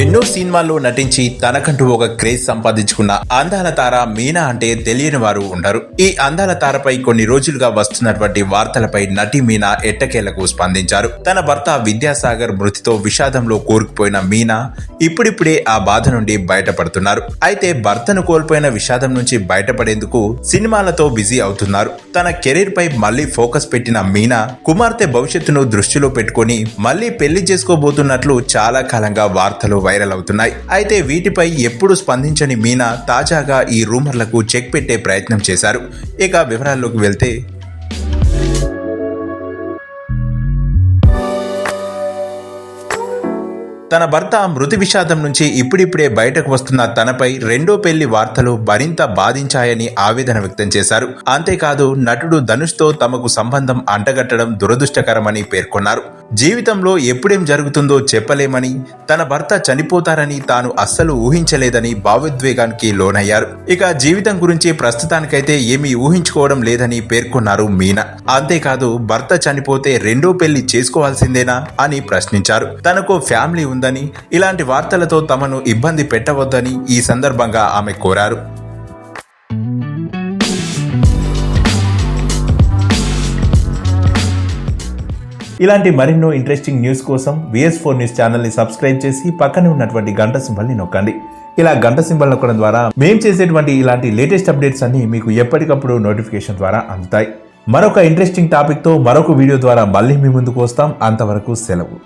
ఎన్నో సినిమాల్లో నటించి తనకంటూ ఒక క్రేజ్ సంపాదించుకున్న అందాల తార మీనా అంటే తెలియని వారు ఉండరు. ఈ అందాల తారపై కొన్ని రోజులుగా వస్తున్నటువంటి వార్తలపై నటి మీనా ఎట్టకేలకు స్పందించారు. తన భర్త విద్యాసాగర్ మృతితో విషాదంలో కూరుకుపోయిన మీనా ఇప్పుడిప్పుడే ఆ బాధ నుండి బయటపడుతున్నారు. అయితే భర్తను కోల్పోయిన విషాదం నుంచి బయటపడేందుకు సినిమాలతో బిజీ అవుతున్నారు. తన కెరీర్ పై మళ్ళీ ఫోకస్ పెట్టిన మీనా కుమార్తె భవిష్యత్తును దృష్టిలో పెట్టుకుని మళ్ళీ పెళ్ళి చేసుకోబోతున్నట్లు చాలా కాలంగా వార్తలు వైరల్ అవుతున్నాయి. అయితే వీటిపై ఎప్పుడు స్పందించని మీనా తాజాగా ఈ రూమర్లకు చెక్ పెట్టే ప్రయత్నం చేశారు. ఇక వివరాల్లోకి వెళ్తే తన భర్త మృతి విషాదం నుంచి ఇప్పుడిప్పుడే బయటకు వస్తున్న తనపై రెండో పెళ్ళి వార్తలు మరింత బాధించాయని ఆవేదన వ్యక్తం చేశారు. అంతేకాదు నటుడు ధనుష్తో తమకు సంబంధం అంటగట్టడం దురదృష్టకరమని పేర్కొన్నారు. జీవితంలో ఎప్పుడేం జరుగుతుందో చెప్పలేమని తన భర్త చనిపోతారని తాను అస్సలు ఊహించలేదని భావోద్వేగానికి లోనయ్యారు. ఇక జీవితం గురించి ప్రస్తుతానికైతే ఏమీ ఊహించుకోవడం లేదని పేర్కొన్నారు మీనా. అంతేకాదు భర్త చనిపోతే రెండో పెళ్ళి చేసుకోవాల్సిందేనా అని ప్రశ్నించారు. తనకు ఫ్యామిలీ ఉంది ఉందని ఇలాంటి వార్తలతో తమను ఇబ్బంది పెట్టవద్దని ఈ సందర్భంగా ఆమె కోరారు. ఇలాంటి మరెన్నో ఇంట్రెస్టింగ్ న్యూస్ కోసం విఎస్ ఫోర్ న్యూస్ ఛానల్ని సబ్స్క్రైబ్ చేసి పక్కనే ఉన్నటువంటి గంట సింబల్ని నొక్కండి. ఇలా గంట సింబల్ నొక్కడం ద్వారా మేము చేసేటువంటి ఇలాంటి లేటెస్ట్ అప్డేట్స్ అన్ని మీకు ఎప్పటికప్పుడు నోటిఫికేషన్ ద్వారా అందుతాయి. మరొక ఇంట్రెస్టింగ్ టాపిక్తో మరొక వీడియో ద్వారా మళ్ళీ మీ ముందుకు వస్తాం. అంతవరకు సెలవు.